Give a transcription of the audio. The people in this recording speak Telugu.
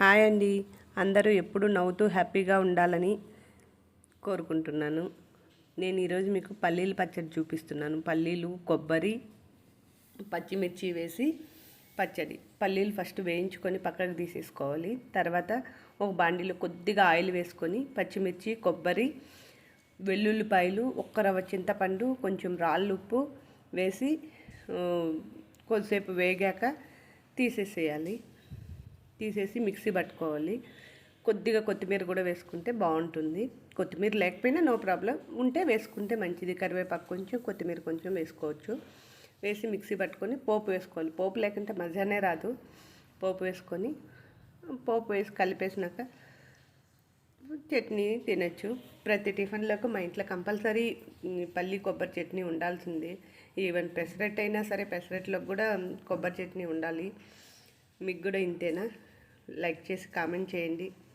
హాయ్ అండి. అందరూ ఎప్పుడు నవ్వుతూ హ్యాపీగా ఉండాలని కోరుకుంటున్నాను. నేను ఈరోజు మీకు పల్లీలు పచ్చడి చూపిస్తున్నాను. పల్లీలు కొబ్బరి పచ్చిమిర్చి వేసి పచ్చడి. పల్లీలు ఫస్ట్ వేయించుకొని పక్కకు తీసేసుకోవాలి. తర్వాత ఒక బాండీలో కొద్దిగా ఆయిల్ వేసుకొని పచ్చిమిర్చి కొబ్బరి వెల్లుల్లిపాయలు ఒక్క రవ్వ చింతపండు కొంచెం రాళ్ళు ఉప్పు వేసి కొద్దిసేపు వేగాక తీసేసేయాలి. తీసేసి మిక్సీ పట్టుకోవాలి. కొద్దిగా కొత్తిమీర కూడా వేసుకుంటే బాగుంటుంది. కొత్తిమీర లేకపోయినా నో ప్రాబ్లం. ఉంటే వేసుకుంటే మంచిది. కరివేపాకు కొంచెం కొత్తిమీర కొంచెం వేసుకోవచ్చు. వేసి మిక్సీ పట్టుకొని పోపు వేసుకోవాలి. పోపు లేకుంటే మజానే రాదు. పోపు వేసుకొని పోపు వేసి కలిపేసినాక చట్నీ తినచ్చు. ప్రతి టిఫిన్లకు మా ఇంట్లో కంపల్సరీ పల్లి కొబ్బరి చట్నీ ఉండాల్సింది. ఈవెన్ పెసరెట్ అయినా సరే పెసరెట్లోకి కూడా కొబ్బరి చట్నీ ఉండాలి. మీకు కూడా ఇంతేనా? లైక్ చేసి కామెంట్ చేయండి.